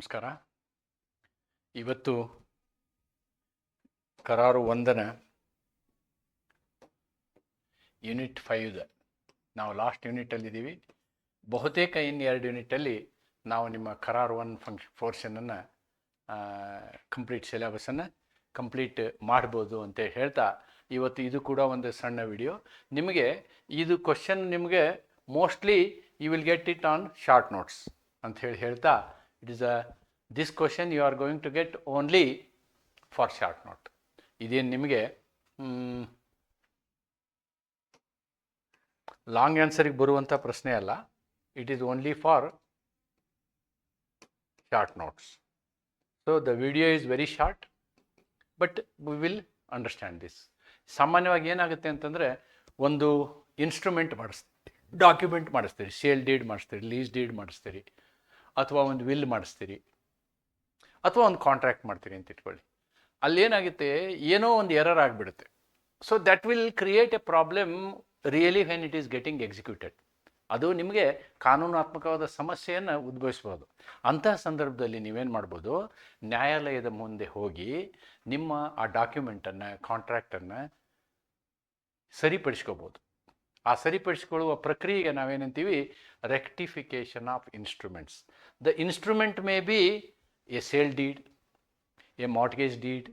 ನಮಸ್ಕಾರ. ಇವತ್ತು ಕರಾರು ಒಂದನ ಯೂನಿಟ್ ಫೈವ್ದ. ನಾವು ಲಾಸ್ಟ್ ಯೂನಿಟಲ್ಲಿದ್ದೀವಿ ಬಹುತೇಕ ಇನ್ನು ಎರಡು ಯೂನಿಟಲ್ಲಿ ನಾವು ನಿಮ್ಮ ಕರಾರು ಒನ್ ಫಂಕ್ಷ ಫೋರ್ಷನನ್ನು ಕಂಪ್ಲೀಟ್ ಸಿಲೆಬಸನ್ನು ಕಂಪ್ಲೀಟ್ ಮಾಡ್ಬೋದು ಅಂತ ಹೇಳ್ತಾ ಇವತ್ತು ಇದು ಕೂಡ ಒಂದು ಸಣ್ಣ ವಿಡಿಯೋ. ನಿಮಗೆ ಇದು ಕ್ವಶನ್ ನಿಮಗೆ mostly you will get it on short notes ಅಂತ ಹೇಳಿ ಹೇಳ್ತಾ it is a this question you are going to get only for short note ಇದೇನು ನಿಮಗೆ? ಲಾಂಗ್ ಆನ್ಸರಿಗೆ ಬರುವಂಥ ಪ್ರಶ್ನೆ ಅಲ್ಲ. It is only for short notes so the video is very short but we will understand this ಸಾಮಾನ್ಯವಾಗಿ ಏನಾಗುತ್ತೆ ಅಂತಂದರೆ, ಒಂದು ಇನ್ಸ್ಟ್ರೂಮೆಂಟ್ ಮಾಡಿಸ್ತೀವಿ ಡಾಕ್ಯುಮೆಂಟ್ ಮಾಡಿಸ್ತೀರಿ ಸೇಲ್ ಡೀಡ್ ಮಾಡಿಸ್ತೀರಿ ಲೀಸ್ ಡೀಡ್ ಮಾಡಿಸ್ತೀರಿ. ಅಥವಾ ಒಂದು ವಿಲ್ ಮಾಡಿಸ್ತೀರಿ, ಅಥವಾ ಒಂದು ಕಾಂಟ್ರಾಕ್ಟ್ ಮಾಡ್ತೀರಿ ಅಂತ ಇಟ್ಕೊಳ್ಳಿ. ಅಲ್ಲಿ ಏನಾಗುತ್ತೆ, ಏನೋ ಒಂದು ಎರರ್ ಆಗಿಬಿಡುತ್ತೆ. So that will create a problem really when it is getting executed ಅದು ನಿಮಗೆ ಕಾನೂನಾತ್ಮಕವಾದ ಸಮಸ್ಯೆಯನ್ನು ಉದ್ಭವಿಸ್ಬೋದು. ಅಂತಹ ಸಂದರ್ಭದಲ್ಲಿ ನೀವೇನು ಮಾಡ್ಬೋದು, ನ್ಯಾಯಾಲಯದ ಮುಂದೆ ಹೋಗಿ ನಿಮ್ಮ ಆ ಡಾಕ್ಯುಮೆಂಟನ್ನು ಕಾಂಟ್ರಾಕ್ಟನ್ನು ಸರಿಪಡಿಸ್ಕೋಬೋದು. ಆ ಸರಿಪಡಿಸ್ಕೊಳ್ಳುವ ಪ್ರಕ್ರಿಯೆಗೆ ನಾವೇನಂತೀವಿ? Rectification of instruments the instrument may be a sale deed a mortgage deed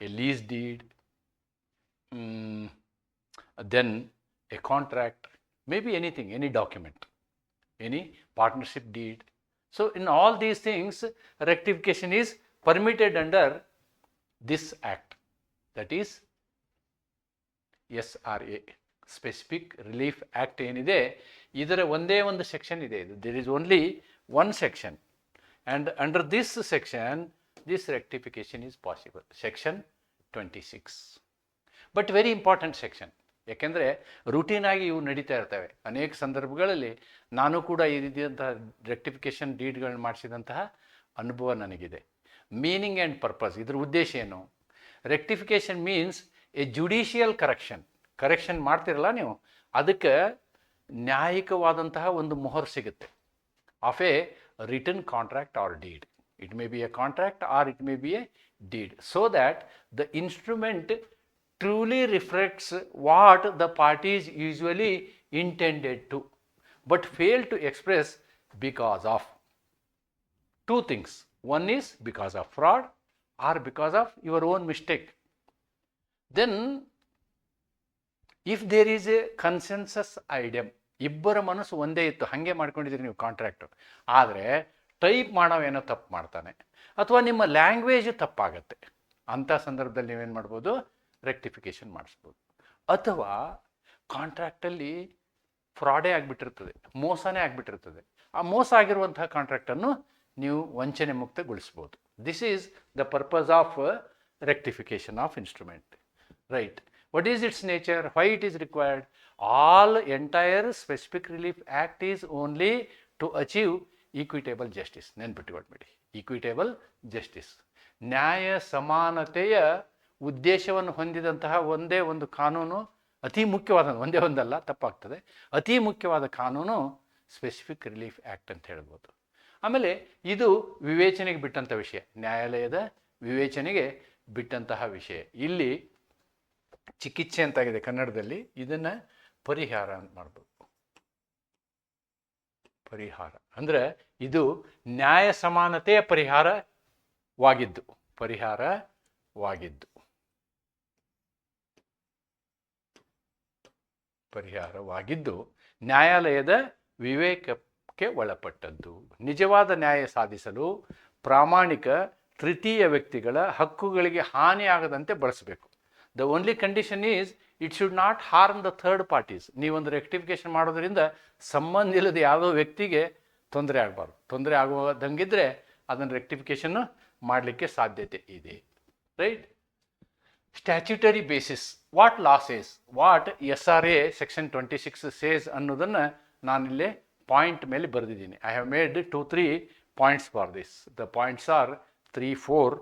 a lease deed then a contract may be anything any document any partnership deed so in all these things rectification is permitted under this act, that is S R A specific relief act ಏನಿದೆ, ಇದರ ಒಂದೇ ಒಂದು section ಇದೆ ಇದು. There is only one section and under this section this rectification is possible section twenty six but very important section ಯಾಕೆಂದರೆ ಆಗಿ ಇವು ನಡೀತಾ ಇರ್ತವೆ. ಅನೇಕ ಸಂದರ್ಭಗಳಲ್ಲಿ ನಾನು ಕೂಡ ಈ ರೀತಿಯಂತಹ ರೆಕ್ಟಿಫಿಕೇಷನ್ ಡೀಡ್ಗಳನ್ನ ಮಾಡಿಸಿದಂತಹ ಅನುಭವ ನನಗಿದೆ. ಮೀನಿಂಗ್ ಆ್ಯಂಡ್ ಪರ್ಪಸ್ ಇದ್ರ ಉದ್ದೇಶ ಏನು? Rectification means a judicial correction correction ಮಾಡ್ತಿರಲ್ಲ ನೀವು ಅದಕ್ಕೆ ನ್ಯಾಯಿಕವಾದಂತಹ ಒಂದು ಮೊಹರ್ ಸಿಗುತ್ತೆ of a return contract or deed it may be a contract or it may be a deed so that the instrument truly reflects what the parties usually intended to, but fail to express because of two things. One is because of fraud or because of your own mistake. Then, if there is a consensus idem ಇಬ್ಬರ ಮನಸ್ಸು ಒಂದೇ ಇತ್ತು, ಹಾಗೆ ಮಾಡ್ಕೊಂಡಿದ್ದೀರಿ ನೀವು contract ಆದರೆ type ಮಾಡೋವೇನೋ ತಪ್ಪು ಮಾಡ್ತಾನೆ. ಅಥವಾ ನಿಮ್ಮ ಲ್ಯಾಂಗ್ವೇಜ್ ತಪ್ಪಾಗತ್ತೆ. ಅಂಥ ಸಂದರ್ಭದಲ್ಲಿ ನೀವೇನು ಮಾಡ್ಬೋದು? ರೆಕ್ಟಿಫಿಕೇಷನ್ ಮಾಡಿಸ್ಬೋದು. ಅಥವಾ ಕಾಂಟ್ರಾಕ್ಟಲ್ಲಿ ಫ್ರಾಡೇ ಆಗಿಬಿಟ್ಟಿರ್ತದೆ, ಮೋಸನೇ ಆಗಿಬಿಟ್ಟಿರ್ತದೆ. ಆ ಮೋಸ ಆಗಿರುವಂತಹ ಕಾಂಟ್ರಾಕ್ಟನ್ನು ನೀವು ವಂಚನೆ ಮುಕ್ತಗೊಳಿಸ್ಬೋದು. This is the purpose of rectification of instrument right what is its nature? Why it is required? All entire specific relief act is only to achieve equitable justice ನೆನ್ಪಿಟ್ಕೊಳ್ಬೇಡಿ equitable justice ನ್ಯಾಯ ಸಮಾನತೆಯ ಉದ್ದೇಶವನ್ನು ಹೊಂದಿದಂತಹ ಒಂದೇ ಒಂದು ಕಾನೂನು, ಅತಿ ಮುಖ್ಯವಾದ, ಒಂದೇ ಒಂದಲ್ಲ, ತಪ್ಪಾಗ್ತದೆ. ಅತಿ ಮುಖ್ಯವಾದ ಕಾನೂನು ಸ್ಪೆಸಿಫಿಕ್ ರಿಲೀಫ್ ಆ್ಯಕ್ಟ್ ಅಂತ ಹೇಳ್ಬೋದು. ಆಮೇಲೆ ಇದು ವಿವೇಚನೆಗೆ ಬಿಟ್ಟಂಥ ವಿಷಯ. ನ್ಯಾಯಾಲಯದ ವಿವೇಚನೆಗೆ ಬಿಟ್ಟಂತಹ ವಿಷಯ. ಇಲ್ಲಿ ಚಿಕಿತ್ಸೆ ಅಂತಾಗಿದೆ ಕನ್ನಡದಲ್ಲಿ. ಇದನ್ನು ಪರಿಹಾರ ಅಂತ ಮಾಡಬೇಕು ಪರಿಹಾರ. ಅಂದರೆ ಇದು ನ್ಯಾಯ ಸಮಾನತೆಯ ಪರಿಹಾರವಾಗಿದ್ದು. ಪರಿಹಾರವಾಗಿದ್ದು. ಪರಿಹಾರವಾಗಿದ್ದು ನ್ಯಾಯಾಲಯದ ವಿವೇಕಕ್ಕೆ ಒಳಪಟ್ಟದ್ದು. ನಿಜವಾದ ನ್ಯಾಯ ಸಾಧಿಸಲು ಪ್ರಾಮಾಣಿಕ ತೃತೀಯ ವ್ಯಕ್ತಿಗಳ ಹಕ್ಕುಗಳಿಗೆ ಹಾನಿಯಾಗದಂತೆ ಬಳಸಬೇಕು. The only condition is it should not harm the third parties ನೀವೊಂದು ರೆಕ್ಟಿಫಿಕೇಶನ್ ಮಾಡೋದ್ರಿಂದ ಸಂಬಂಧ ಇಲ್ಲದ ಯಾವುದೋ ವ್ಯಕ್ತಿಗೆ ತೊಂದರೆ ಆಗಬಾರ್ದು. ತೊಂದರೆ ಆಗೋದಂಗಿದ್ರೆ ಅದನ್ನು ರೆಕ್ಟಿಫಿಕೇಷನ್ನು ಮಾಡಲಿಕ್ಕೆ ಸಾಧ್ಯತೆ ಇದೆ. Right statutory basis what laws what S R A section twenty six says ಅನ್ನೋದನ್ನು ನಾನಿಲ್ಲೇ ಪಾಯಿಂಟ್ ಮೇಲೆ ಬರೆದಿದ್ದೀನಿ. I have made two three points for this the points are three four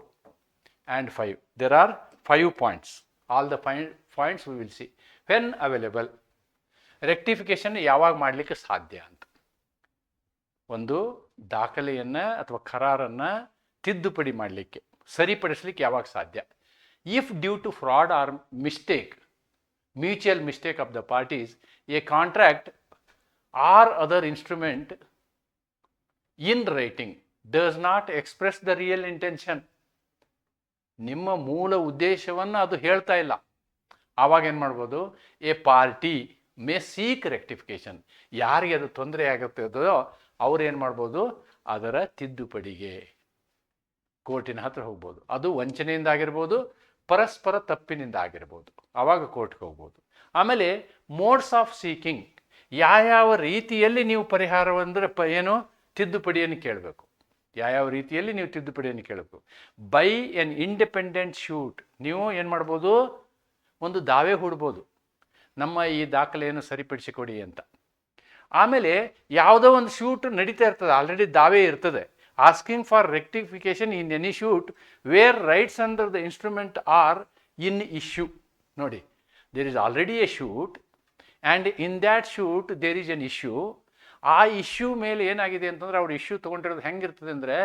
and five there are five points all the five points we will see when available rectification ಯಾವಾಗ ಮಾಡಲಿಕ್ಕೆ ಸಾಧ್ಯ ಅಂತ. ಒಂದು ದಾಖಲೆಯನ್ನು ಅಥವಾ ಕರಾರನ್ನು ತಿದ್ದುಪಡಿ ಮಾಡಲಿಕ್ಕೆ, ಸರಿಪಡಿಸ್ಲಿಕ್ಕೆ ಯಾವಾಗ ಸಾಧ್ಯ? If due to fraud or mistake mutual mistake of the parties a contract or other instrument in writing does not express the real intention ನಿಮ್ಮ ಮೂಲ ಉದ್ದೇಶವನ್ನು ಅದು ಹೇಳ್ತಾ ಇಲ್ಲ. ಆವಾಗ ಏನು ಮಾಡ್ಬೋದು? A party may seek rectification ಯಾರಿಗೆ ಅದು ತೊಂದರೆ ಆಗುತ್ತದೋ ಅವ್ರು ಏನು ಮಾಡ್ಬೋದು? ಅದರ ತಿದ್ದುಪಡಿಗೆ ಕೋರ್ಟಿನ ಹತ್ರ ಹೋಗ್ಬೋದು. ಅದು ವಂಚನೆಯಿಂದ ಆಗಿರ್ಬೋದು, ಪರಸ್ಪರ ತಪ್ಪಿನಿಂದ ಆಗಿರ್ಬೋದು. ಆವಾಗ ಕೋರ್ಟ್ಗೆ ಹೋಗ್ಬೋದು. ಆಮೇಲೆ ಮೋಡ್ಸ್ ಆಫ್ ಸೀಕಿಂಗ್. ಯಾವ್ಯಾವ ರೀತಿಯಲ್ಲಿ ನೀವು ಪರಿಹಾರವಂದರೆ ಪ ಏನು? ತಿದ್ದುಪಡಿಯನ್ನು ಕೇಳಬೇಕು. ಯಾವ್ಯಾವ ರೀತಿಯಲ್ಲಿ ನೀವು ತಿದ್ದುಪಡಿಯನ್ನು ಕೇಳಬೇಕು. ಬೈ ಎನ್ ಇಂಡಿಪೆಂಡೆಂಟ್ ಶೂಟ್ ನೀವು ಏನು ಮಾಡ್ಬೋದು? ಒಂದು ದಾವೆ ಹೂಡ್ಬೋದು. ನಮ್ಮ ಈ ದಾಖಲೆಯನ್ನು ಸರಿಪಡಿಸಿಕೊಡಿ ಅಂತ. ಆಮೇಲೆ ಯಾವುದೋ ಒಂದು ಶೂಟ್ ನಡೀತಾ ಇರ್ತದೆ. ಆಲ್ರೆಡಿ ದಾವೆ ಇರ್ತದೆ. Asking for rectification in any suit where rights under the instrument are in issue ನೋಡಿ there is already a suit and in that suit there is an issue ಆ ಇಶ್ಯೂ ಮೇಲೆ ಏನಾಗಿದೆ ಅಂತಂದ್ರೆ ಅವ್ರು ಇಶ್ಯೂ ತೊಗೊಂಡಿರೋದು ಹೆಂಗಿರ್ತದೆ ಅಂದರೆ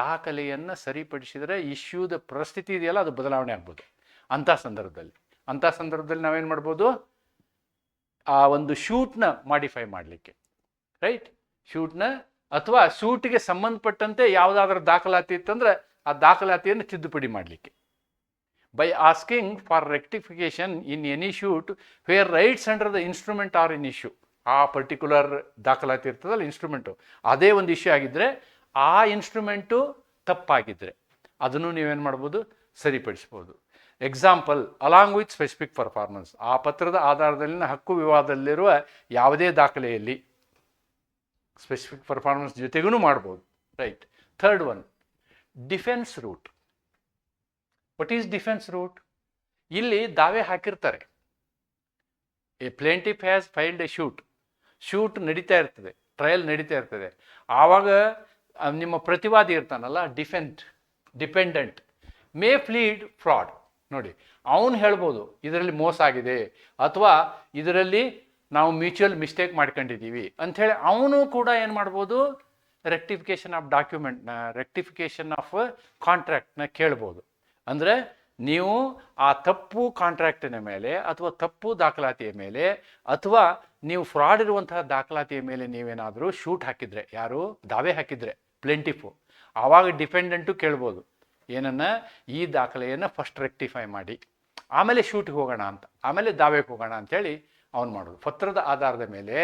ದಾಖಲೆಯನ್ನು ಸರಿಪಡಿಸಿದರೆ ಇಶ್ಯೂದ ಪರಿಸ್ಥಿತಿ ಇದೆಯಲ್ಲ, ಅದು ಬದಲಾವಣೆ ಆಗ್ಬೋದು. ಅಂಥ ಸಂದರ್ಭದಲ್ಲಿ. ಅಂಥ ಸಂದರ್ಭದಲ್ಲಿ ನಾವೇನು ಮಾಡ್ಬೋದು? ಆ ಒಂದು ಶೂಟ್ನ ಮಾಡಿಫೈ ಮಾಡಲಿಕ್ಕೆ ರೈಟ್ ಶೂಟ್ನ ಅಥವಾ ಶೂಟ್ಗೆ ಸಂಬಂಧಪಟ್ಟಂತೆ ಯಾವುದಾದ್ರೂ ದಾಖಲಾತಿ ಇತ್ತಂದ್ರೆ ಆ ದಾಖಲಾತಿಯನ್ನು ತಿದ್ದುಪಡಿ ಮಾಡಲಿಕ್ಕೆ. By asking for rectification in any suit where rights under the instrument are in issue ಆ ಪರ್ಟಿಕ್ಯುಲರ್ ದಾಖಲಾತಿ ಇರ್ತದಲ್ಲ ಇನ್ಸ್ಟ್ರೂಮೆಂಟು ಅದೇ ಒಂದು ಇಶ್ಯೂ ಆಗಿದ್ದರೆ ಆ ಇನ್ಸ್ಟ್ರೂಮೆಂಟು ತಪ್ಪಾಗಿದ್ದರೆ ಅದನ್ನು ನೀವೇನು ಮಾಡ್ಬೋದು? ಸರಿಪಡಿಸ್ಬೋದು. Example along with specific performance ಆ ಪತ್ರದ ಆಧಾರದಲ್ಲಿನ ಹಕ್ಕು ವಿವಾದದಲ್ಲಿರುವ ಯಾವುದೇ ದಾಖಲೆಯಲ್ಲಿ ಸ್ಪೆಸಿಫಿಕ್ ಪರ್ಫಾರ್ಮೆನ್ಸ್ ಜೊತೆಗೂ ಮಾಡ್ಬೋದು. Right third one defence route what is defence route ಇಲ್ಲಿ ದಾವೆ ಹಾಕಿರ್ತಾರೆ. A plaintiff has filed a suit suit ನಡೀತಾ ಇರ್ತದೆ, ಟ್ರಯಲ್ ನಡೀತಾ ಇರ್ತದೆ. ಆವಾಗ ನಿಮ್ಮ ಪ್ರತಿವಾದಿ ಇರ್ತಾನಲ್ಲ, defendant, dependent, may plead fraud. ನೋಡಿ, ಅವನು ಹೇಳ್ಬೋದು, ಇದರಲ್ಲಿ ಮೋಸ ಆಗಿದೆ, ಅಥವಾ ಇದರಲ್ಲಿ ನಾವು ಮ್ಯೂಚುವಲ್ ಮಿಸ್ಟೇಕ್ ಮಾಡ್ಕೊಂಡಿದ್ದೀವಿ ಅಂಥೇಳಿ ಅವನು ಕೂಡ ಏನು ಮಾಡ್ಬೋದು ರೆಕ್ಟಿಫಿಕೇಶನ್ ಆಫ್ ಡಾಕ್ಯುಮೆಂಟ್ನ ರೆಕ್ಟಿಫಿಕೇಶನ್ ಆಫ್ ಕಾಂಟ್ರಾಕ್ಟ್ನ ಕೇಳ್ಬೋದು. ಅಂದರೆ ನೀವು ಆ ತಪ್ಪು ಕಾಂಟ್ರಾಕ್ಟಿನ ಮೇಲೆ ಅಥವಾ ತಪ್ಪು ದಾಖಲಾತಿಯ ಮೇಲೆ ಅಥವಾ ನೀವು ಫ್ರಾಡ್ ಇರುವಂತಹ ದಾಖಲಾತಿಯ ಮೇಲೆ ನೀವೇನಾದರೂ ಶೂಟ್ ಹಾಕಿದರೆ, ಯಾರು? ದಾವೆ ಹಾಕಿದರೆ ಪ್ಲೆಂಟಿಫು ಆವಾಗ ಡಿಪೆಂಡೆಂಟು ಕೇಳ್ಬೋದು. ಏನನ್ನ? ಈ ದಾಖಲೆಯನ್ನು ಫಸ್ಟ್ ರೆಕ್ಟಿಫೈ ಮಾಡಿ. ಆಮೇಲೆ ಶೂಟ್ಗೆ ಹೋಗೋಣ ಅಂತ. ಆಮೇಲೆ ದಾವೆಗೆ ಹೋಗೋಣ ಅಂಥೇಳಿ ಅವ್ನು ಮಾಡೋದು. ಪತ್ರದ ಆಧಾರದ ಮೇಲೆ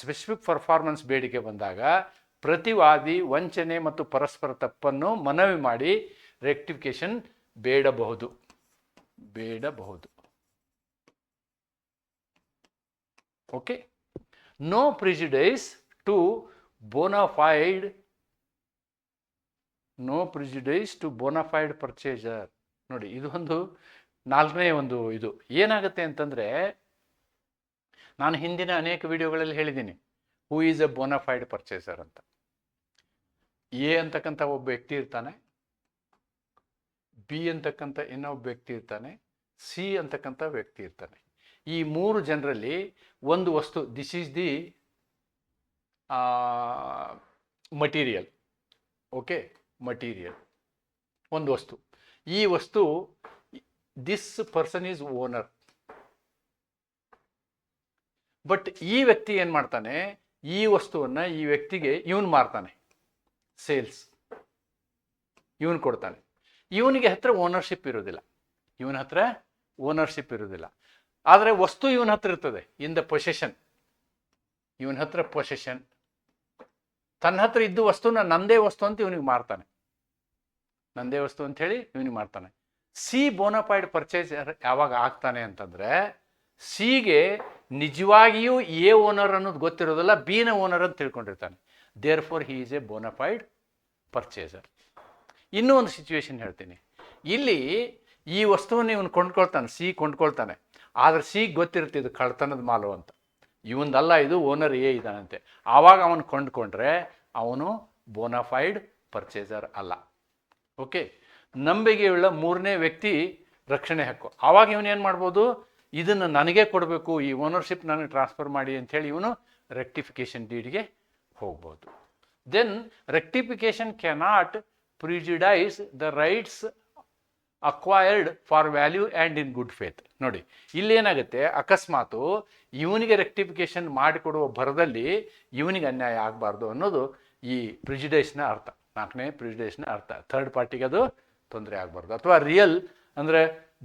ಸ್ಪೆಸಿಫಿಕ್ ಪರ್ಫಾರ್ಮೆನ್ಸ್ ಬೇಡಿಕೆ ಬಂದಾಗ ಪ್ರತಿವಾದಿ ವಂಚನೆ ಮತ್ತು ಪರಸ್ಪರ ತಪ್ಪನ್ನು ಮನವಿ ಮಾಡಿ ರೆಕ್ಟಿಫಿಕೇಶನ್ ಬೇಡಬಹುದು. ಬೇಡಬಹುದು. Okay no prejudice to bona fide no prejudice to bona fide purchaser ನೋಡಿ, ಇದು ಒಂದು ನಾಲ್ಕನೇ ಒಂದು ಇದು. ಏನಾಗುತ್ತೆ ಅಂತಂದರೆ, ನಾನು ಹಿಂದಿನ ಅನೇಕ ವಿಡಿಯೋಗಳಲ್ಲಿ ಹೇಳಿದ್ದೀನಿ. Who is a bona fide purchaser ಅಂತ. ಎ ಅಂತಕ್ಕಂಥ ಒಬ್ಬ ವ್ಯಕ್ತಿ ಇರ್ತಾನೆ. ಬಿ ಅಂತಕ್ಕಂಥ ಇನ್ನೊಬ್ಬ ವ್ಯಕ್ತಿ ಇರ್ತಾನೆ, ಸಿ ಅಂತಕ್ಕಂಥ ವ್ಯಕ್ತಿ ಇರ್ತಾನೆ. ಈ ಮೂರು ಜನರಲ್ಲಿ ಒಂದು ವಸ್ತು this is the material okay material ಒಂದು ವಸ್ತು. ಈ ವಸ್ತು this person is owner but ಈ ವ್ಯಕ್ತಿ ಏನು ಮಾಡ್ತಾನೆ? ಈ ವಸ್ತುವನ್ನು ಈ ವ್ಯಕ್ತಿಗೆ, ಇವನು ಮಾರ್ತಾನೆ. ಸೇಲ್ಸ್ ಇವನು ಕೊಡ್ತಾನೆ. ಇವನಿಗೆ ಹತ್ರ ಓನರ್ಶಿಪ್ ಇರೋದಿಲ್ಲ ಇವನ ಹತ್ರ ಓನರ್ಶಿಪ್ ಇರೋದಿಲ್ಲ ಆದರೆ ವಸ್ತು ಇವನ ಹತ್ರ ಇರ್ತದೆ ಇನ್ ದ ಪೊಸೆಷನ್ ಇವನ ಹತ್ರ ಪೊಸೆಷನ್ ತನ್ನ ಹತ್ರ ಇದ್ದ ವಸ್ತುನ ನಂದೇ ವಸ್ತು ಅಂತ ಇವನಿಗೆ ಮಾರ್ತಾನೆ. ನಂದೇ ವಸ್ತು ಅಂತ ಹೇಳಿ ಇವನಿಗೆ ಮಾರ್ತಾನೆ. ಸಿ ಬೋನಫೈಡ್ ಪರ್ಚೇಸ್ ಯಾವಾಗ ಆಗ್ತಾನೆ ಅಂತಂದ್ರೆ ಸಿಗೆ ನಿಜವಾಗಿಯೂ ಎ ಓನರ್ ಅನ್ನೋದು ಗೊತ್ತಿರೋದಿಲ್ಲ ಬಿನ ಓನರ್ ಅಂತ ತಿಳ್ಕೊಂಡಿರ್ತಾನೆ. Therefore he is a bona fide purchaser ಇನ್ನೂ ಒಂದು ಸಿಚುವೇಶನ್ ಹೇಳ್ತೀನಿ. ಇಲ್ಲಿ ಈ ವಸ್ತುವನ್ನು ಇವನು ಕೊಂಡ್ಕೊಳ್ತಾನೆ ಸಿ ಕೊಂಡ್ಕೊಳ್ತಾನೆ. ಆದರೆ ಸಿ ಗೊತ್ತಿರುತ್ತೆ ಇದು ಕಳ್ತನದ ಮಾಲು ಅಂತ. ಇವನದಲ್ಲ ಇದು ಓನರ್ ಎ ಇದ್ದಾನಂತೆ. ಆವಾಗ ಅವನು ಕೊಂಡ್ಕೊಂಡ್ರೆ ಅವನು ಬೋನಫೈಡ್ ಪರ್ಚೇಸರ್ ಅಲ್ಲ. ಓಕೆ ನಂಬಿಕೆಯುಳ್ಳ ಮೂರನೇ ವ್ಯಕ್ತಿ ರಕ್ಷಣೆ ಹಕ್ಕು. ಆವಾಗ ಇವನು ಏನು ಮಾಡ್ಬೋದು? ಇದನ್ನು ನನಗೆ ಕೊಡಬೇಕು, ಈ ಓನರ್ಶಿಪ್ ನನಗೆ ಟ್ರಾನ್ಸ್ಫರ್ ಮಾಡಿ ಅಂಥೇಳಿ ಇವನು ರೆಕ್ಟಿಫಿಕೇಶನ್ ಡೀಡ್ಗೆ ಹೋಗ್ಬೋದು. Then rectification cannot prejudice the rights acquired for value and in good faith ನೋಡಿ ಇಲ್ಲೇನಾಗುತ್ತೆ ಅಕಸ್ಮಾತು ಇವನಿಗೆ ರೆಕ್ಟಿಫಿಕೇಶನ್ ಮಾಡಿಕೊಡುವ ಭರದಲ್ಲಿ ಇವನಿಗೆ ಅನ್ಯಾಯ ಆಗಬಾರ್ದು ಅನ್ನೋದು ಈ ಪ್ರಿಜಿಡೈಸ್ನ ಅರ್ಥ. ನಾಲ್ಕನೇ ಪ್ರಿಜುಡೈಸ್ನ ಅರ್ಥ. ಥರ್ಡ್ ಪಾರ್ಟಿಗೆ ಅದು ತೊಂದರೆ ಆಗಬಾರ್ದು. ಅಥವಾ ರಿಯಲ್ ಅಂದರೆ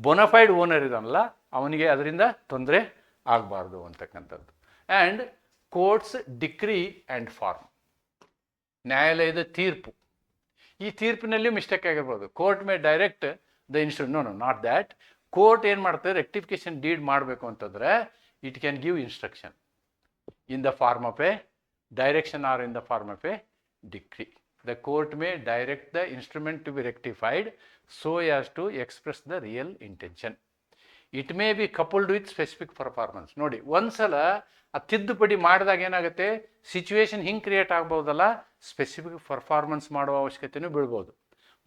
ಬೊನಫೈಡ್ ಓನರ್ ಇದಾನಲ್ಲ ಅವನಿಗೆ ಅದರಿಂದ ತೊಂದರೆ ಆಗಬಾರ್ದು ಅಂತಕ್ಕಂಥದ್ದು. And courts decree and form ನ್ಯಾಯಾಲಯದ ತೀರ್ಪು. ಈ ತೀರ್ಪಿನಲ್ಲಿ ಮಿಸ್ಟೇಕ್ ಆಗಿರ್ಬೋದು. Court may direct the instru no no not that court ಏನು ಮಾಡ್ತದೆ? ರೆಕ್ಟಿಫಿಕೇಶನ್ ಡೀಡ್ ಮಾಡಬೇಕು ಅಂತಂದರೆ it can give instruction in the form of a direction or in the form of a decree the court may direct the instrument to be rectified so as to express the real intention it may be coupled with specific performance ನೋಡಿ, ಒಂದ್ಸಲ ಆ ತಿದ್ದುಪಡಿ ಮಾಡಿದಾಗ ಏನಾಗುತ್ತೆ? Situation ಹಿಂಗೆ create ಆಗ್ಬೋದಲ್ಲ specific performance ಮಾಡುವ ಅವಶ್ಯಕತೆಯೂ ಬೀಳ್ಬೋದು.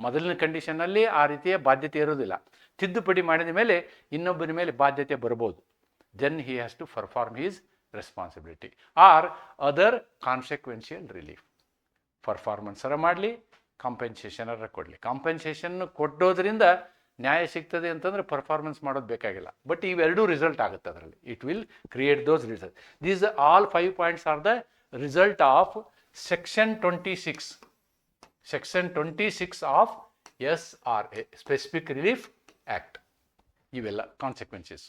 ಮೊದಲಿನ ಕಂಡೀಷನ್ನಲ್ಲಿ ಆ ರೀತಿಯ ಬಾಧ್ಯತೆ ಇರೋದಿಲ್ಲ ತಿದ್ದುಪಡಿ ಮಾಡಿದ ಮೇಲೆ ಇನ್ನೊಬ್ಬರ ಮೇಲೆ ಬಾಧ್ಯತೆ ಬರ್ಬೋದು. Then he has to perform his responsibility or other consequential relief ಪರ್ಫಾರ್ಮೆನ್ಸರ ಮಾಡಲಿ ಕಾಂಪೆನ್ಸೇಷನರ ಕೊಡಲಿ. ಕಾಂಪೆನ್ಸೇಷನ್ ಕೊಟ್ಟೋದ್ರಿಂದ ನ್ಯಾಯ ಸಿಗ್ತದೆ ಅಂತಂದರೆ ಪರ್ಫಾರ್ಮೆನ್ಸ್ ಮಾಡೋದು ಬೇಕಾಗಿಲ್ಲ. ಬಟ್ ಇವೆರಡೂ ರಿಸಲ್ಟ್ ಆಗುತ್ತೆ ಅದರಲ್ಲಿ. It will create those result these all five points are the result of section twenty six section twenty six of S R A specific relief act ಇವೆಲ್ಲ ಕಾನ್ಸಿಕ್ವೆನ್ಸಸ್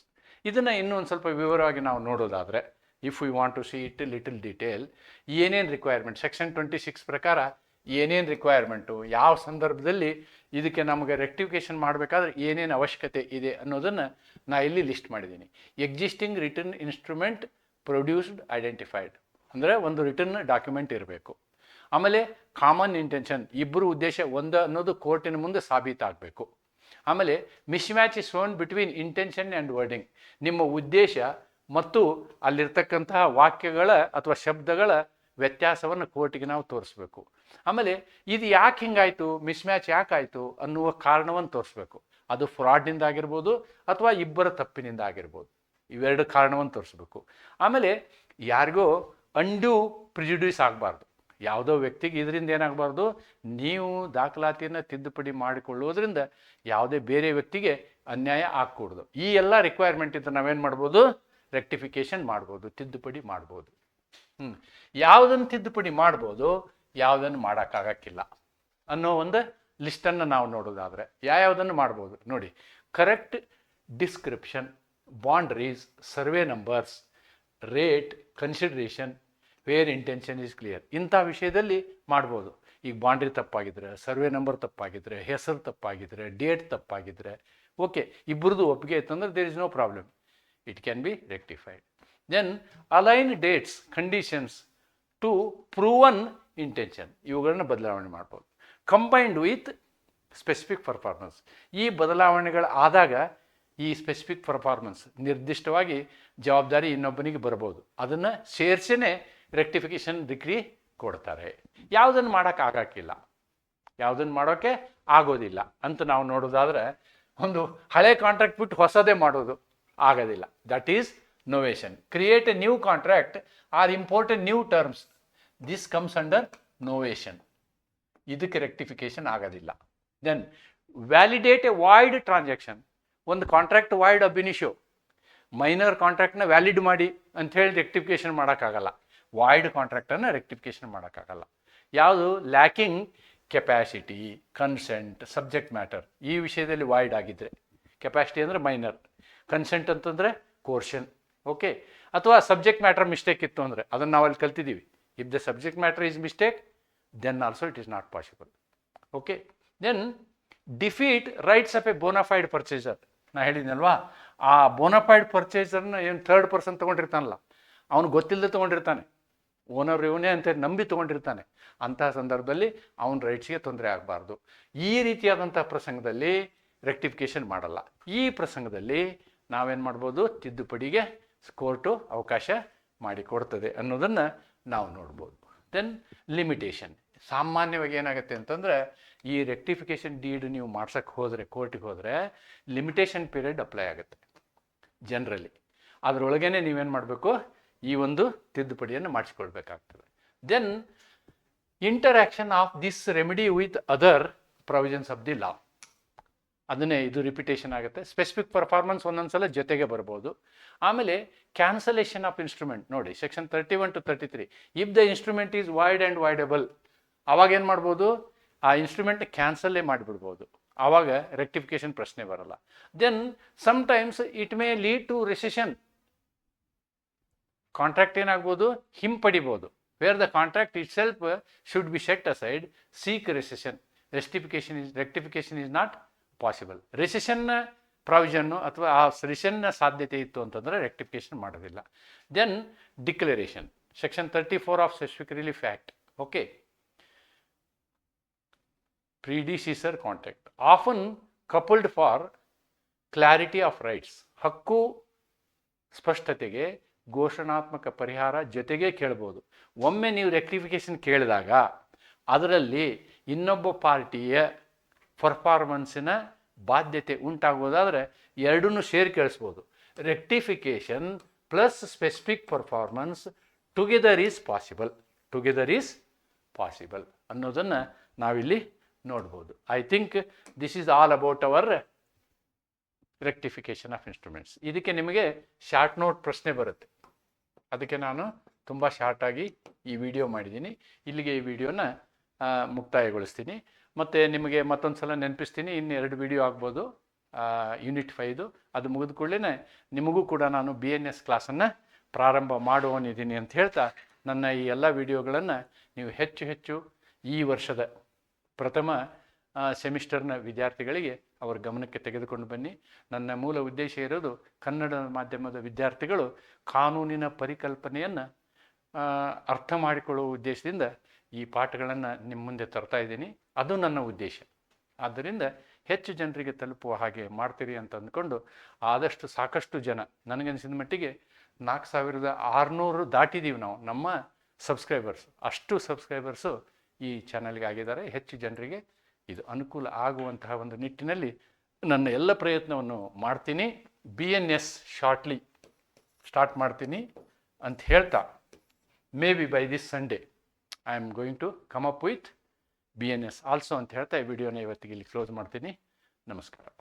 ಇದನ್ನು ಇನ್ನೂ ಒಂದು ಸ್ವಲ್ಪ ವಿವರವಾಗಿ ನಾವು ನೋಡೋದಾದರೆ if you want to see it little detail ಏನೇನು requirement section twenty six ಪ್ರಕಾರ ಏನೇನು ರಿಕ್ವೈರ್ಮೆಂಟು ಯಾವ ಸಂದರ್ಭದಲ್ಲಿ ಇದಕ್ಕೆ ನಮಗೆ ರೆಕ್ಟಿಫಿಕೇಷನ್ ಮಾಡಬೇಕಾದ್ರೆ ಏನೇನು ಅವಶ್ಯಕತೆ ಇದೆ ಅನ್ನೋದನ್ನು ನಾ ಇಲ್ಲಿ ಲಿಸ್ಟ್ ಮಾಡಿದ್ದೀನಿ. Existing return instrument produced identified ಅಂದರೆ ಒಂದು ರಿಟರ್ನ್ ಡಾಕ್ಯುಮೆಂಟ್ ಇರಬೇಕು. ಆಮೇಲೆ ಕಾಮನ್ ಇಂಟೆನ್ಷನ್ ಇಬ್ಬರು ಉದ್ದೇಶ, ಒಂದು ಅನ್ನೋದು ಕೋರ್ಟಿನ ಮುಂದೆ ಸಾಬೀತಾಗಬೇಕು ಆಮೇಲೆ mismatch is own between intention and wording ನಿಮ್ಮ ಉದ್ದೇಶ ಮತ್ತು ಅಲ್ಲಿರ್ತಕ್ಕಂತಹ ವಾಕ್ಯಗಳ ಅಥವಾ ಶಬ್ದಗಳ ವ್ಯತ್ಯಾಸವನ್ನು ಕೋರ್ಟಿಗೆ ನಾವು ತೋರಿಸ್ಬೇಕು. ಆಮೇಲೆ ಇದು ಯಾಕೆ ಹಿಂಗಾಯಿತು ಮಿಸ್ ಮ್ಯಾಚ್ ಯಾಕಾಯಿತು ಅನ್ನುವ ಕಾರಣವನ್ನು ತೋರಿಸ್ಬೇಕು. ಅದು ಫ್ರಾಡ್ನಿಂದ ಆಗಿರ್ಬೋದು ಅಥವಾ ಇಬ್ಬರ ತಪ್ಪಿನಿಂದ ಆಗಿರ್ಬೋದು. ಇವೆರಡು ಕಾರಣವನ್ನು ತೋರಿಸ್ಬೇಕು. ಆಮೇಲೆ ಯಾರಿಗೋ ಅಂಡು ಪ್ರಿಜುಡ್ಯೂಸ್ ಆಗಬಾರ್ದು. ಯಾವುದೋ ವ್ಯಕ್ತಿಗೆ ಇದರಿಂದ ಏನಾಗಬಾರ್ದು? ನೀವು ದಾಖಲಾತಿಯನ್ನು ತಿದ್ದುಪಡಿ ಮಾಡಿಕೊಳ್ಳುವುದರಿಂದ ಯಾವುದೇ ಬೇರೆ ವ್ಯಕ್ತಿಗೆ ಅನ್ಯಾಯ ಆಗಕೂಡ್ದು. ಈ ಎಲ್ಲ ರಿಕ್ವೈರ್ಮೆಂಟ್ ಇದ್ದ ನಾವೇನು ಮಾಡ್ಬೋದು? ರೆಕ್ಟಿಫಿಕೇಷನ್ ಮಾಡ್ಬೋದು, ತಿದ್ದುಪಡಿ ಮಾಡ್ಬೋದು. ಹ್ಞೂ ಯಾವುದನ್ನು ತಿದ್ದುಪಡಿ ಮಾಡ್ಬೋದು ಯಾವುದನ್ನು ಮಾಡೋಕ್ಕಾಗಕ್ಕಿಲ್ಲ ಅನ್ನೋ ಒಂದು ಲಿಸ್ಟನ್ನು ನಾವು ನೋಡೋದಾದರೆ ಯಾವ್ಯಾವುದನ್ನು ಮಾಡ್ಬೋದು ನೋಡಿ. Correct description boundaries survey numbers rate consideration where intention is clear ಇಂಥ ವಿಷಯದಲ್ಲಿ ಮಾಡ್ಬೋದು. ಈಗ ಬಾಂಡ್ರಿ ತಪ್ಪಾಗಿದ್ರೆ ಸರ್ವೆ ನಂಬರ್ ತಪ್ಪಾಗಿದ್ರೆ, ಹೆಸರು ತಪ್ಪಾಗಿದ್ರೆ ಡೇಟ್ ತಪ್ಪಾಗಿದ್ರೆ ಓಕೆ ಇಬ್ಬರದು ಒಪ್ಪಿಗೆ ಇತ್ತಂದ್ರೆ there is no problem it can be rectified then align dates conditions to proven intention ಇವುಗಳನ್ನ ಬದಲಾವಣೆ ಮಾಡ್ಬೋದು. ಕಂಬೈನ್ಡ್ ವಿತ್ ಸ್ಪೆಸಿಫಿಕ್ ಪರ್ಫಾರ್ಮೆನ್ಸ್ ಈ ಬದಲಾವಣೆಗಳು ಆದಾಗ ಈ ಸ್ಪೆಸಿಫಿಕ್ ಪರ್ಫಾರ್ಮೆನ್ಸ್ ನಿರ್ದಿಷ್ಟವಾಗಿ ಜವಾಬ್ದಾರಿ ಇನ್ನೊಬ್ಬನಿಗೆ ಬರ್ಬೋದು. ಅದನ್ನು ಸೇರಿಸೇ ರೆಕ್ಟಿಫಿಕೇಷನ್ ಡಿಗ್ರಿ ಕೊಡ್ತಾರೆ. ಯಾವುದನ್ನು ಮಾಡೋಕ್ಕೆ ಆಗೋಕ್ಕಿಲ್ಲ ಯಾವುದನ್ನು ಮಾಡೋಕ್ಕೆ ಆಗೋದಿಲ್ಲ. ಅಂತ ನಾವು ನೋಡೋದಾದರೆ ಒಂದು ಹಳೆ ಕಾಂಟ್ರಾಕ್ಟ್ ಬಿಟ್ಟು ಹೊಸದೇ ಮಾಡೋದು ಆಗೋದಿಲ್ಲ. That is novation create a new contract or import new terms this comes under novation ಇದಕ್ಕೆ ರೆಕ್ಟಿಫಿಕೇಶನ್ ಆಗೋದಿಲ್ಲ. Then validate a void transaction ಒಂದು contract void ab initio minor ಕಾಂಟ್ರಾಕ್ಟ್ನ valid ಮಾಡಿ ಅಂಥೇಳಿ ರೆಕ್ಟಿಫಿಕೇಶನ್ ಮಾಡೋಕ್ಕಾಗಲ್ಲ. ವಾಯ್ಡ್ ಕಾಂಟ್ರಾಕ್ಟನ್ನು ರೆಕ್ಟಿಫಿಕೇಶನ್ ಮಾಡೋಕ್ಕಾಗಲ್ಲ. ಯಾವುದು? Lacking capacity consent subject matter ಈ ವಿಷಯದಲ್ಲಿ ವಾಯ್ಡ್ ಆಗಿದ್ದರೆ ಕೆಪ್ಯಾಸಿಟಿ ಅಂದರೆ ಮೈನರ್ ಕನ್ಸೆಂಟ್ ಅಂತಂದರೆ ಕೋರ್ಷನ್ ಓಕೆ. ಅಥವಾ ಸಬ್ಜೆಕ್ಟ್ ಮ್ಯಾಟರ್ ಮಿಸ್ಟೇಕ್ ಇತ್ತು ಅಂದರೆ, ಅದನ್ನು ನಾವು ಅಲ್ಲಿ ಕಲ್ತಿದ್ದೀವಿ. If the subject matter is mistake then also it is not possible okay. Then defeat rights of a bona fide purchaser ನಾ ಹೇಳಿದ್ನಲ್ವಾ? ಆ ಬೋನಫೈಡ್ ಪರ್ಚೇಸರ್ನ ಏನು ಥರ್ಡ್ ಪರ್ಸನ್ ತೊಗೊಂಡಿರ್ತಾನಲ್ಲ, ಅವನು ಗೊತ್ತಿಲ್ಲದೆ ತೊಗೊಂಡಿರ್ತಾನೆ. ಓನರ್ ಇವನೇ ಅಂತ ನಂಬಿ ತೊಗೊಂಡಿರ್ತಾನೆ. ಅಂತಹ ಸಂದರ್ಭದಲ್ಲಿ ಅವನ ರೈಟ್ಸ್ಗೆ ತೊಂದರೆ ಆಗಬಾರ್ದು. ಈ ರೀತಿಯಾದಂಥ ಪ್ರಸಂಗದಲ್ಲಿ ರೆಕ್ಟಿಫಿಕೇಷನ್ ಮಾಡಲ್ಲ. ಈ ಪ್ರಸಂಗದಲ್ಲಿ ನಾವೇನು ಮಾಡ್ಬೋದು? ತಿದ್ದುಪಡಿಗೆ ಕೋರ್ಟು ಅವಕಾಶ ಮಾಡಿಕೊಡ್ತದೆ ಅನ್ನೋದನ್ನು ನಾವು ನೋಡ್ಬೋದು. ದೆನ್ ಲಿಮಿಟೇಷನ್ ಸಾಮಾನ್ಯವಾಗಿ ಏನಾಗುತ್ತೆ ಅಂತಂದರೆ, ಈ ರೆಕ್ಟಿಫಿಕೇಷನ್ ಡೀಡ್ ನೀವು ಮಾಡ್ಸೋಕ್ಕೆ ಹೋದರೆ, ಕೋರ್ಟಿಗೆ ಹೋದರೆ ಲಿಮಿಟೇಷನ್ ಪೀರಿಯಡ್ ಅಪ್ಲೈ ಆಗುತ್ತೆ ಜನರಲಿ ಅದರೊಳಗೇ ನೀವೇನು ಮಾಡಬೇಕು? ಈ ಒಂದು ತಿದ್ದುಪಡಿಯನ್ನು ಮಾಡಿಸ್ಕೊಳ್ಬೇಕಾಗ್ತದೆ. Then interaction of this remedy with other provisions of the law ಅದನ್ನೇ ಇದು ರಿಪಿಟೇಷನ್ ಆಗುತ್ತೆ. ಸ್ಪೆಸಿಫಿಕ್ ಪರ್ಫಾರ್ಮೆನ್ಸ್ ಒಂದೊಂದ್ಸಲ ಜೊತೆಗೆ ಬರ್ಬೋದು. ಆಮೇಲೆ ಕ್ಯಾನ್ಸಲೇಷನ್ ಆಫ್ ಇನ್ಸ್ಟ್ರೂಮೆಂಟ್ ನೋಡಿ section thirty one two thirty three if the instrument is void and voidable ಅವಾಗ ಏನು ಮಾಡ್ಬೋದು? ಆ ಇನ್ಸ್ಟ್ರೂಮೆಂಟ್ ಕ್ಯಾನ್ಸಲ್ಲೇ ಮಾಡಿಬಿಡ್ಬೋದು. ಆವಾಗ ರೆಕ್ಟಿಫಿಕೇಶನ್ ಪ್ರಶ್ನೆ ಬರಲ್ಲ. Then sometimes it may lead to rescission contract ಏನಾಗ್ಬೋದು? ಹಿಂಪಡಿಬೋದು. Where the contract itself should be set aside seek rescission rectification is rectification is not possible ರಿಸೆಷನ್ನ ಪ್ರಾವಿಷನ್ನು ಅಥವಾ ಆ ರಿಸೆಷನ್ನ ಸಾಧ್ಯತೆ ಇತ್ತು ಅಂತಂದರೆ ರೆಕ್ಟಿಫಿಕೇಷನ್ ಮಾಡೋದಿಲ್ಲ. Then declaration section thirty four of specific relief act okay predecessor contract often coupled for clarity of rights ಹಕ್ಕು ಸ್ಪಷ್ಟತೆಗೆ ಘೋಷಣಾತ್ಮಕ ಪರಿಹಾರ ಜೊತೆಗೆ ಕೇಳ್ಬೋದು. ಒಮ್ಮೆ ನೀವು ರೆಕ್ಟಿಫಿಕೇಷನ್ ಕೇಳಿದಾಗ, ಅದರಲ್ಲಿ ಇನ್ನೊಬ್ಬ ಪಾರ್ಟಿಯ ಪರ್ಫಾರ್ಮೆನ್ಸಿನ ಬಾಧ್ಯತೆ ಉಂಟಾಗೋದಾದರೆ ಎರಡನ್ನೂ ಶೇರ್ ಕೇಳಿಸ್ಬೋದು. Rectification plus specific performance together is possible together is possible ಅನ್ನೋದನ್ನು ನಾವಿಲ್ಲಿ ನೋಡ್ಬೋದು. I think this is all about our rectification of instruments ಇದಕ್ಕೆ ನಿಮಗೆ ಶಾರ್ಟ್ ನೋಟ್ ಪ್ರಶ್ನೆ ಬರುತ್ತೆ. ಅದಕ್ಕೆ ನಾನು ತುಂಬ ಶಾರ್ಟಾಗಿ ಈ ವಿಡಿಯೋ ಮಾಡಿದ್ದೀನಿ. ಇಲ್ಲಿಗೆ ಈ ವಿಡಿಯೋನ ಮುಕ್ತಾಯಗೊಳಿಸ್ತೀನಿ. ಮತ್ತು ನಿಮಗೆ ಮತ್ತೊಂದು ಸಲ ನೆನಪಿಸ್ತೀನಿ, ಇನ್ನು ಎರಡು ವಿಡಿಯೋ ಆಗ್ಬೋದು. ಯೂನಿಟ್ ಫೈದು ಅದು ಮುಗಿದ ಕೂಡಲೇ ನಿಮಗೂ ಕೂಡ ನಾನು ಬಿ ಎನ್ ಎಸ್ ಕ್ಲಾಸನ್ನು ಪ್ರಾರಂಭ ಮಾಡುವನಿದ್ದೀನಿ ಅಂತ ಹೇಳ್ತಾ ನನ್ನ ಈ ಎಲ್ಲ ವಿಡಿಯೋಗಳನ್ನು ನೀವು ಹೆಚ್ಚು ಹೆಚ್ಚು ಈ ವರ್ಷದ ಪ್ರಥಮ ಸೆಮಿಸ್ಟರ್ನ ವಿದ್ಯಾರ್ಥಿಗಳಿಗೆ ಅವರ ಗಮನಕ್ಕೆ ತೆಗೆದುಕೊಂಡು ಬನ್ನಿ. ನನ್ನ ಮೂಲ ಉದ್ದೇಶ ಇರೋದು ಕನ್ನಡ ಮಾಧ್ಯಮದ ವಿದ್ಯಾರ್ಥಿಗಳು ಕಾನೂನಿನ ಪರಿಕಲ್ಪನೆಯನ್ನು ಅರ್ಥ ಮಾಡಿಕೊಳ್ಳುವ ಉದ್ದೇಶದಿಂದ ಈ ಪಾಠಗಳನ್ನು ನಿಮ್ಮ ಮುಂದೆ ತರ್ತಾ ಇದ್ದೀನಿ. ಅದು ನನ್ನ ಉದ್ದೇಶ. ಆದ್ದರಿಂದ ಹೆಚ್ಚು ಜನರಿಗೆ ತಲುಪುವ ಹಾಗೆ ಮಾಡ್ತೀರಿ ಅಂತ ಅಂದ್ಕೊಂಡು ಆದಷ್ಟು ಸಾಕಷ್ಟು ಜನ, ನನಗನ್ಸಿದ ಮಟ್ಟಿಗೆ ನಾಲ್ಕು ಸಾವಿರದ ಆರುನೂರು ದಾಟಿದ್ದೀವಿ ನಾವು, ನಮ್ಮ ಸಬ್ಸ್ಕ್ರೈಬರ್ಸ್. ಅಷ್ಟು ಸಬ್ಸ್ಕ್ರೈಬರ್ಸು ಈ ಚಾನಲ್ಗೆ ಆಗಿದ್ದಾರೆ. ಹೆಚ್ಚು ಜನರಿಗೆ ಇದು ಅನುಕೂಲ ಆಗುವಂತಹ ಒಂದು ನಿಟ್ಟಿನಲ್ಲಿ ನನ್ನ ಎಲ್ಲ ಪ್ರಯತ್ನವನ್ನು ಮಾಡ್ತೀನಿ. B N S shortly start ಮಾಡ್ತೀನಿ ಅಂತ ಹೇಳ್ತಾ, maybe by this Sunday. I am going to come up with B N S also ಅಂತ ಹೇಳ್ತಾ ಈ ವಿಡಿಯೋನ ಇವತ್ತಿಗೆ ಇಲ್ಲಿ ಕ್ಲೋಸ್ ಮಾಡ್ತೀನಿ. ನಮಸ್ಕಾರ.